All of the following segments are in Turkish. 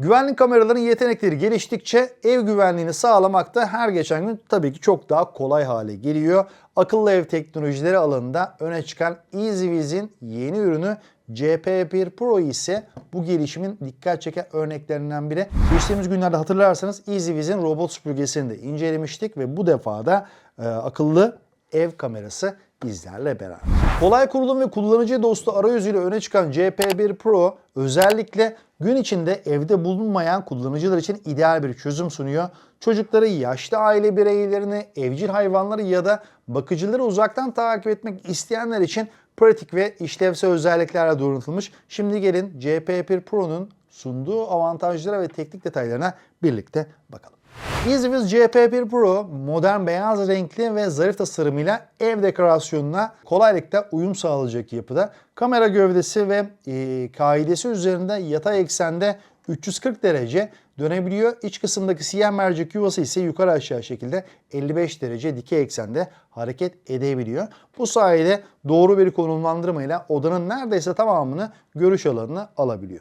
Güvenlik kameraların yetenekleri geliştikçe ev güvenliğini sağlamak da her geçen gün tabii ki çok daha kolay hale geliyor. Akıllı ev teknolojileri alanında öne çıkan EasyViz'in yeni ürünü CP1 Pro ise bu gelişimin dikkat çeken örneklerinden biri. Geçtiğimiz günlerde hatırlarsanız EasyViz'in robot süpürgesini de incelemiştik ve bu defa da e, akıllı ev kamerası bizlerle beraber. Kolay kurulum ve kullanıcı dostu arayüzüyle öne çıkan CP1 Pro özellikle gün içinde evde bulunmayan kullanıcılar için ideal bir çözüm sunuyor. Çocukları, yaşlı aile bireylerini, evcil hayvanları ya da bakıcıları uzaktan takip etmek isteyenler için pratik ve işlevsel özelliklerle donatılmış. Şimdi gelin CP1 Pro'nun sunduğu avantajlara ve teknik detaylarına birlikte bakalım. EasyViz CP1 Pro modern beyaz renkli ve zarif tasarımıyla ev dekorasyonuna kolaylıkla uyum sağlayacak yapıda. Kamera gövdesi ve e, kaidesi üzerinde yatay eksende 340 derece dönebiliyor. İç kısımdaki siyah mercek yuvası ise yukarı aşağı şekilde 55 derece dikey eksende hareket edebiliyor. Bu sayede doğru bir konumlandırmayla odanın neredeyse tamamını görüş alanına alabiliyor.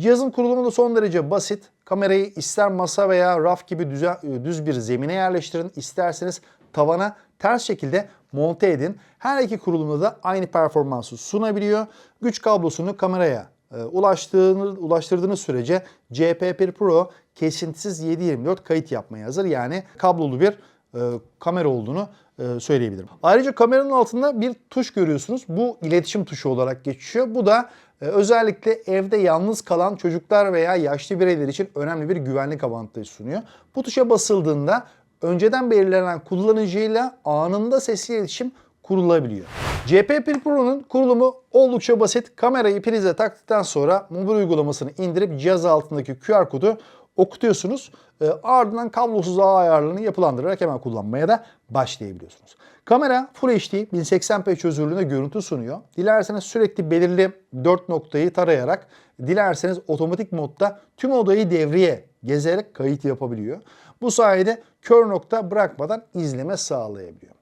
Cihazın kurulumu da son derece basit. Kamerayı ister masa veya raf gibi düze- düz bir zemine yerleştirin, isterseniz tavana ters şekilde monte edin. Her iki kurulumda da aynı performansı sunabiliyor. Güç kablosunu kameraya e, ulaştığını, ulaştırdığınız sürece CP1 Pro kesintisiz 7/24 kayıt yapmaya hazır. Yani kablolu bir e, kamera olduğunu e, söyleyebilirim. Ayrıca kameranın altında bir tuş görüyorsunuz. Bu iletişim tuşu olarak geçiyor. Bu da e, özellikle evde yalnız kalan çocuklar veya yaşlı bireyler için önemli bir güvenlik avantajı sunuyor. Bu tuşa basıldığında önceden belirlenen kullanıcıyla anında sesli iletişim kurulabiliyor. CP1 Pro'nun kurulumu oldukça basit. Kamerayı prize taktıktan sonra mobil uygulamasını indirip cihaz altındaki QR kodu okutuyorsunuz. E, ardından kablosuz ağ ayarlarını yapılandırarak hemen kullanmaya da başlayabiliyorsunuz. Kamera Full HD 1080p çözünürlüğünde görüntü sunuyor. Dilerseniz sürekli belirli 4 noktayı tarayarak, dilerseniz otomatik modda tüm odayı devreye gezerek kayıt yapabiliyor. Bu sayede kör nokta bırakmadan izleme sağlayabiliyor.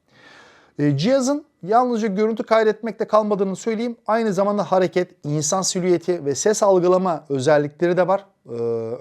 E, cihazın yalnızca görüntü kaydetmekte kalmadığını söyleyeyim. Aynı zamanda hareket, insan silüeti ve ses algılama özellikleri de var. E,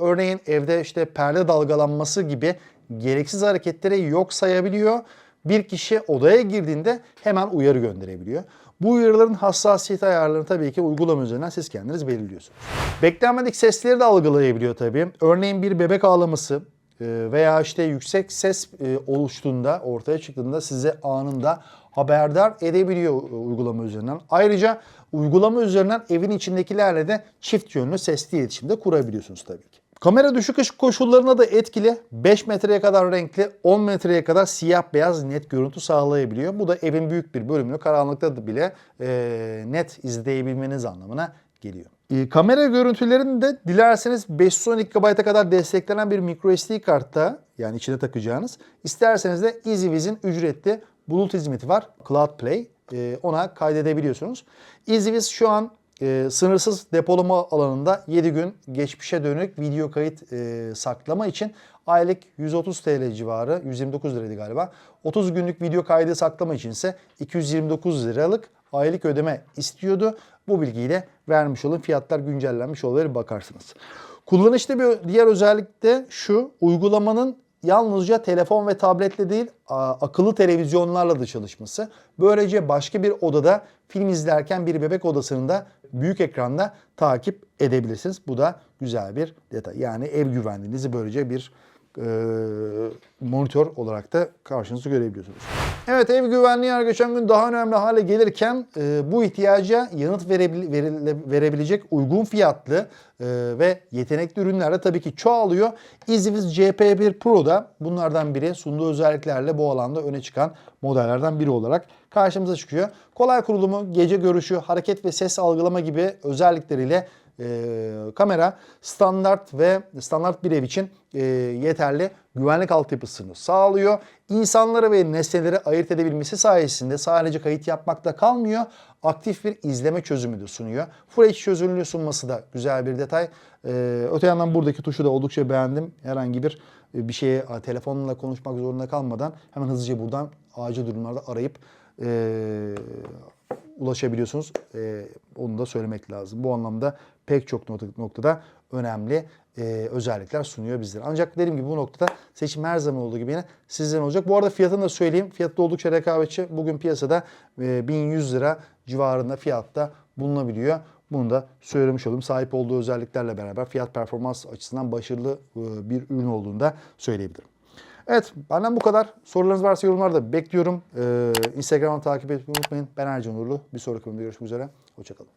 örneğin evde işte perde dalgalanması gibi gereksiz hareketleri yok sayabiliyor. Bir kişi odaya girdiğinde hemen uyarı gönderebiliyor. Bu uyarıların hassasiyet ayarlarını tabii ki uygulama üzerinden siz kendiniz belirliyorsunuz. Beklenmedik sesleri de algılayabiliyor tabii. Örneğin bir bebek ağlaması, veya işte yüksek ses e, oluştuğunda, ortaya çıktığında size anında haberdar edebiliyor uygulama üzerinden. Ayrıca uygulama üzerinden evin içindekilerle de çift yönlü sesli iletişimde kurabiliyorsunuz tabii ki. Kamera düşük ışık koşullarına da etkili. 5 metreye kadar renkli, 10 metreye kadar siyah beyaz net görüntü sağlayabiliyor. Bu da evin büyük bir bölümünü karanlıkta da bile e, net izleyebilmeniz anlamına geliyor. E, kamera görüntülerini de dilerseniz 512 GB'a kadar desteklenen bir microSD kartta yani içine takacağınız. isterseniz de EasyViz'in ücretli bulut hizmeti var. Cloud Play. E, ona kaydedebiliyorsunuz. EasyViz şu an e, sınırsız depolama alanında 7 gün geçmişe dönük video kayıt e, saklama için aylık 130 TL civarı, 129 liraydı galiba. 30 günlük video kaydı saklama için ise 229 liralık aylık ödeme istiyordu. Bu bilgiyi de vermiş olun. Fiyatlar güncellenmiş olabilir bakarsınız. Kullanışta bir diğer özellik de şu. Uygulamanın yalnızca telefon ve tabletle değil akıllı televizyonlarla da çalışması. Böylece başka bir odada film izlerken bir bebek odasını da büyük ekranda takip edebilirsiniz. Bu da güzel bir detay. Yani ev güvenliğinizi böylece bir monitör olarak da karşınızda görebiliyorsunuz. Evet ev güvenliği her geçen gün daha önemli hale gelirken e, bu ihtiyaca yanıt verebil- verile- verebilecek uygun fiyatlı e, ve yetenekli ürünler de tabii ki çoğalıyor. EasyViz CP1 Pro da bunlardan biri sunduğu özelliklerle bu alanda öne çıkan modellerden biri olarak karşımıza çıkıyor. Kolay kurulumu, gece görüşü, hareket ve ses algılama gibi özellikleriyle e, kamera standart ve standart bir ev için e, yeterli güvenlik altyapısını sağlıyor. İnsanları ve nesneleri ayırt edebilmesi sayesinde sadece kayıt yapmakta kalmıyor. Aktif bir izleme çözümü de sunuyor. Full HD çözünürlüğü sunması da güzel bir detay. E, öte yandan buradaki tuşu da oldukça beğendim. Herhangi bir e, bir şeye telefonla konuşmak zorunda kalmadan hemen hızlıca buradan acil durumlarda arayıp e, ulaşabiliyorsunuz. E, onu da söylemek lazım. Bu anlamda pek çok nokta- noktada önemli e, özellikler sunuyor bizlere. Ancak dediğim gibi bu noktada seçim her zaman olduğu gibi yine sizlerin olacak. Bu arada fiyatını da söyleyeyim. Fiyatı oldukça rekabetçi. Bugün piyasada e, 1100 lira civarında fiyatta bulunabiliyor. Bunu da söylemiş oldum. Sahip olduğu özelliklerle beraber fiyat performans açısından başarılı e, bir ürün olduğunu da söyleyebilirim. Evet benden bu kadar. Sorularınız varsa yorumlarda bekliyorum. Ee, Instagram'ı takip etmeyi unutmayın. Ben Ercan Uğurlu. Bir sonraki bölümde görüşmek üzere. Hoşçakalın.